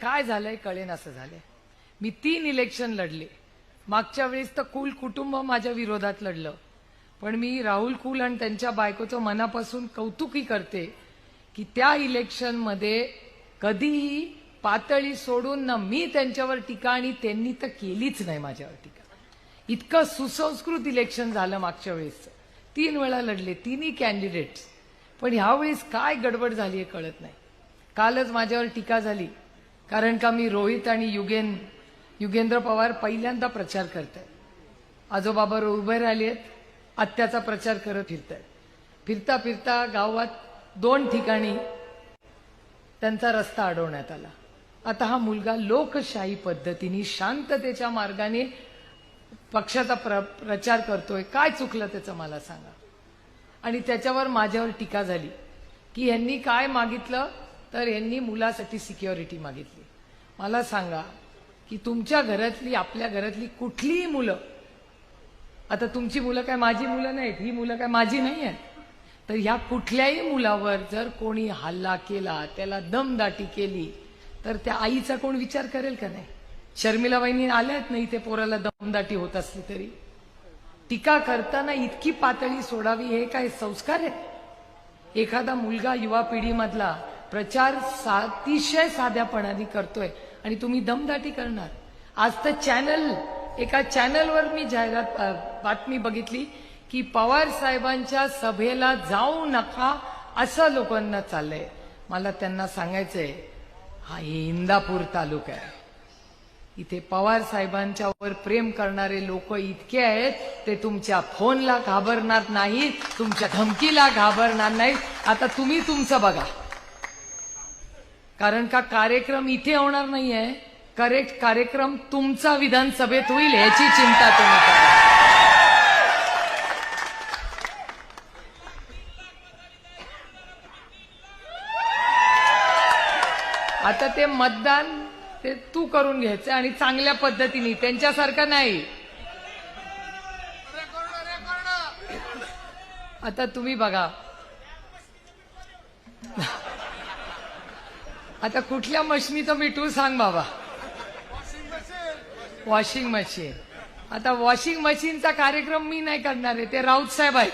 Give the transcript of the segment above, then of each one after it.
काय झालंय कळेन असं झालंय. मी तीन इलेक्शन लढले. मागच्या वेळेस तर कुल कुटुंब माझ्या विरोधात लढलं. पण मी राहुल कुल आणि त्यांच्या बायकोचं मनापासून कौतुकी करते की त्या इलेक्शनमध्ये कधीही पातळी सोडून ना मी त्यांच्यावर टीका आणि त्यांनी तर केलीच नाही माझ्यावर टीका. इतकं सुसंस्कृत इलेक्शन झालं मागच्या वेळेस. तीन वेळा लढले तिन्ही कॅन्डिडेट्स पण ह्यावेळेस काय गडबड झाली हे कळत नाही. कालच माझ्यावर टीका झाली. कारण का मी रोहित आणि युगेन युगेंद्र पवार पहिल्यांदा प्रचार करत आहेत आजोबाबर उभे राहिले आहेत आत्याचा प्रचार करत फिरत आहेत फिरता फिरता गावात दोन ठिकाणी त्यांचा रस्ता अडवण्यात आला. आता हा मुलगा लोकशाही पद्धतीने शांततेच्या मार्गाने पक्षाचा प्र, प्रचार करतोय. काय चुकलं त्याचं मला सांगा. आणि त्याच्यावर माझ्यावर टीका झाली की यांनी काय मागितलं? तर यांनी मुलासाठी सिक्युरिटी मागितली. मला सांगा की तुमच्या घरातली आपल्या घरातली कुठलीही मुलं आता तुमची मुलं काय माझी मुलं नाहीत ही मुलं काय माझी नाही आहेत. तर ह्या कुठल्याही मुलावर जर कोणी हल्ला केला त्याला दमदाटी केली तर त्या आईचा कोण विचार करेल का नाही? शर्मिलाबाईंनी आल्यात नाही ते पोराला दमदाटी होत असली तरी? टीका करताना इतकी पातळी सोडावी हे काय संस्कार आहेत? एखादा मुलगा युवा पिढीमधला प्रचार सा- अतिशय साध्यापणाने करतोय आणि तुम्ही दमदाटी करणार. आज तर चॅनल एका चॅनलवर मी जाहिरात बातमी बघितली की पवार साहेबांच्या सभेला जाऊ नका असं लोकांना चाललंय. मला त्यांना सांगायचंय हा इंदापूर तालुका आहे. इथे पवार साहेबांच्या वर प्रेम करणारे लोक इतके आहेत ते तुमच्या फोनला घाबरणार नाहीत तुमच्या धमकीला घाबरणार नाहीत. आता तुम्ही तुमचं बघा. कारण का कार्यक्रम इथे होणार नाहीये. करेक्ट कार्यक्रम तुमचा विधानसभेत होईल याची चिंता तुम्ही करा. आता ते मतदान ते तू करून घ्यायचं आणि चांगल्या पद्धतीने त्यांच्यासारखं नाही. आता तुम्ही बघा आता कुठल्या मशीनीचं मिठू सांग बाबा? वॉशिंग मशीन आता वॉशिंग मशीनचा कार्यक्रम मी नाही करणार आहे ते राऊत साहेब आहेत.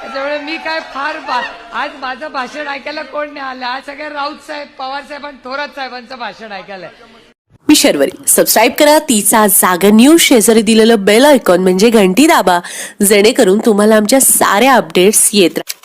त्याच्यामुळे मी काय फार बा- आज माझं भाषण ऐकायला कोण नाही आलं. आज सगळ्या राऊत साहेब पवार साहेब आणि थोरात साहेबांचं भाषण ऐकायला मी शर्वरी. सबस्क्राईब करा. तिचा जागर न्यूज शेजारी दिलेलं बेल आयकॉन म्हणजे घंटी दाबा. जेणेकरून तुम्हाला आमच्या साऱ्या अपडेट्स येत राहतील